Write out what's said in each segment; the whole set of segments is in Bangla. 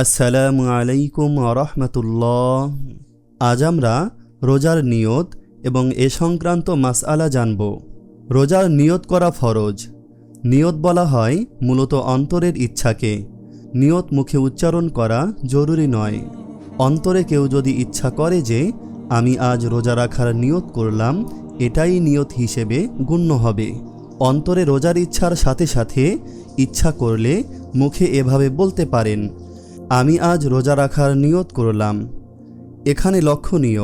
আসসালামু আলাইকুম রহমতুল্লাহ। আজ আমরা রোজার নিয়ত এবং এ সংক্রান্ত মাসআলা জানব। রোজার নিয়ত করা ফরজ। নিয়ত বলা হয় মূলত অন্তরের ইচ্ছাকে। নিয়ত মুখে উচ্চারণ করা জরুরি নয়। অন্তরে কেউ যদি ইচ্ছা করে যে, আমি আজ রোজা রাখার নিয়ত করলাম, এটাই নিয়ত হিসেবে গণ্য হবে। অন্তরে রোজার ইচ্ছার সাথে সাথে ইচ্ছা করলে মুখে এভাবে বলতে পারেন আমি আজ রোজা রাখার নিয়ত করলাম। এখানে লক্ষণীয়,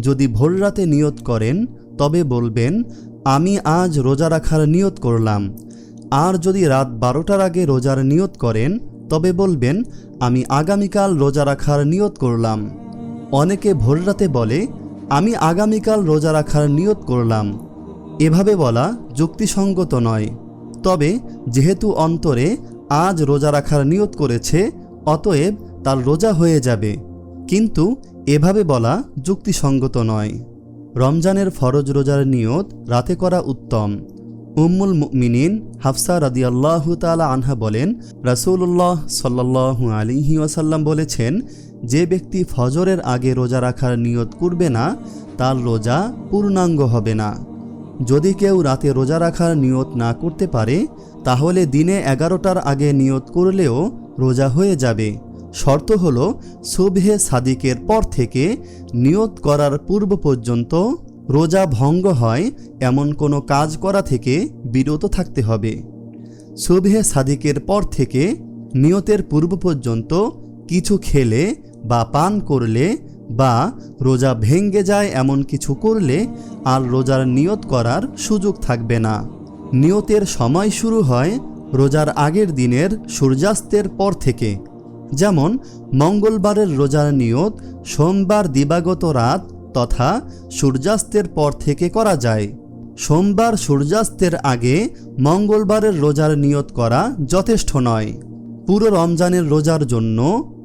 যদি ভোর রাতে নিয়ত করেন, তবে বলবেন, আমি আজ রোজা রাখার নিয়ত করলাম। আর যদি রাত বারোটার আগে রোজার নিয়ত করেন, তবে বলবেন, আমি আগামীকাল রোজা রাখার নিয়ত করলাম। অনেকে ভোর রাতে বলে, আমি আগামীকাল রোজা রাখার নিয়ত করলাম। এভাবে বলা যুক্তিসঙ্গত নয়। তবে, যেহেতু অন্তরে আজ রোজা রাখার নিয়ত করেছে অতএব তার রোজা হয়ে যাবে। কিন্তু এভাবে বলা যুক্তিসঙ্গত নয়। রমজানের ফরজ রোজার নিয়ত রাতে করা উত্তম। উম্মুল মুমিনিন হাফসা রাদিয়াল্লাহু তাআলা আনহা বলেন, রাসূলুল্লাহ সাল্লাল্লাহু আলাইহি ওয়াসাল্লাম বলেছেন, যে ব্যক্তি ফজরের আগে রোজা রাখার নিয়ত করবে না, তার রোজা পূর্ণাঙ্গ হবে না। যদি কেউ রাতে রোজা রাখার নিয়ত না করতে পারে, তাহলে দিনে এগারোটার আগে নিয়ত করলেও রোজা হয়ে যাবে। শর্ত হল, সুবহে সাদিকের পর থেকে নিয়ত করার পূর্ব পর্যন্ত রোজা ভঙ্গ হয়, এমন কোনো কাজ করা থেকে বিরত থাকতে হবে। সুবহে সাদিকের পর থেকে নিয়তের পূর্ব পর্যন্ত কিছু খেলে বা পান করলে বা রোজা ভেঙ্গে যায় এমন কিছু করলে আর রোজার নিয়ত করার সুযোগ থাকবে না। নিয়তের সময় শুরু হয় রোজার আগের দিনের সূর্যাস্তের পর থেকে, যেমন মঙ্গলবারের রোজার নিয়ত সোমবার দিবাগত রাত তথা সূর্যাস্তের পর থেকে করা যায়। সোমবার সূর্যাস্তের আগে মঙ্গলবারের রোজার নিয়ত করা যথেষ্ট নয়। পুরো রমজানের রোজার জন্য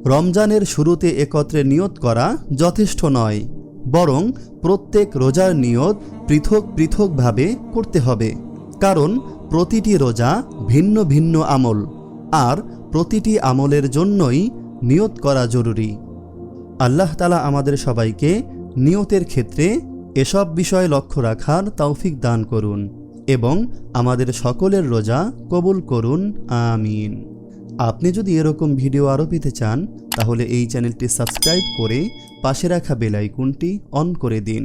রমজানের শুরুতে একত্রে নিয়ত করা যথেষ্ট নয়, বরং প্রত্যেক রোজার নিয়ত পৃথক পৃথকভাবে করতে হবে। কারণ প্রতিটি রোজা ভিন্ন ভিন্ন আমল, আর প্রতিটি আমলের জন্যই নিয়ত করা জরুরি। আল্লাহ তালা আমাদের সবাইকে নিয়তের ক্ষেত্রে এসব বিষয় লক্ষ্য রাখার তৌফিক দান করুন এবং আমাদের সকলের রোজা কবুল করুন, আমিন। আপনি যদি এরকম ভিডিও আরও পেতে চান, তাহলে এই চ্যানেলটি সাবস্ক্রাইব করে পাশে রাখা বেলাইকুনটি অন করে দিন।